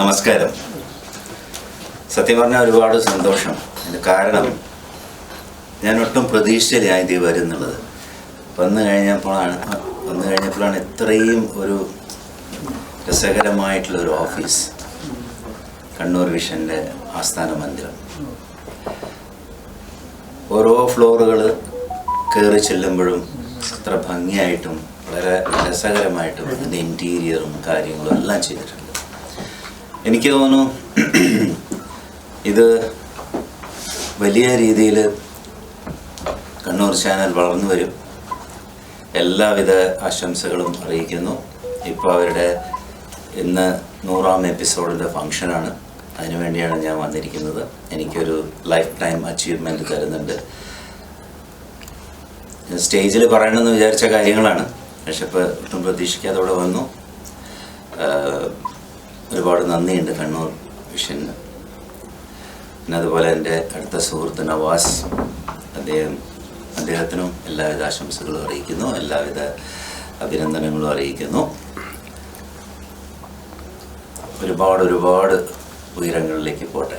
നമസ്കാരം. സത്യം പറഞ്ഞാൽ ഒരുപാട് സന്തോഷം. കാരണം ഞാൻ ഒട്ടും പ്രതീക്ഷിച്ചില്ല ഞാൻ ഇത് വരുന്നുള്ളത്. വന്നു കഴിഞ്ഞപ്പോഴാണ് വന്നു കഴിഞ്ഞപ്പോഴാണ് ഇത്രയും ഒരു രസകരമായിട്ടുള്ള ഒരു ഓഫീസ് കണ്ണൂർ വിഷന്റെ ആസ്ഥാന മന്ദിരം. ഓരോ ഫ്ലോറുകൾ കയറി ചെല്ലുമ്പോഴും അത്ര ഭംഗിയായിട്ടും വളരെ രസകരമായിട്ടും അതിന്റെ ഇന്റീരിയറും കാര്യങ്ങളും എല്ലാം ചെയ്തിട്ടുണ്ട്. എനിക്ക് തോന്നുന്നു ഇത് വലിയ രീതിയിൽ കണ്ണൂർ ചാനൽ വളർന്നു വരും. എല്ലാവിധ ആശംസകളും അറിയിക്കുന്നു. ഇപ്പോൾ അവരുടെ ഇന്ന് നൂറാം എപ്പിസോഡിന്റെ ഫങ്ഷനാണ് അതിനുവേണ്ടിയാണ് ഞാൻ വന്നിരിക്കുന്നത്. എനിക്കൊരു ലൈഫ് ടൈം അച്ചീവ്മെന്റ് തരുന്നുണ്ട്. സ്റ്റേജിൽ പറയണമെന്ന് വിചാരിച്ച കാര്യങ്ങളാണ്. പക്ഷെ ഇപ്പോൾ ഒട്ടും പ്രതീക്ഷിക്കാതെ അവിടെ വന്നു. ഒരുപാട് നന്ദിയുണ്ട് കണ്ണൂർ വിഷന് പിന്നെ അതുപോലെ എന്റെ അടുത്ത സുഹൃത്ത് നവാസ് അദ്ദേഹം അദ്ദേഹത്തിനും എല്ലാവിധ ആശംസകളും അറിയിക്കുന്നു എല്ലാവിധ അഭിനന്ദനങ്ങളും അറിയിക്കുന്നു. ഒരുപാട് ഒരുപാട് ഉയരങ്ങളിലേക്ക് പോട്ടെ.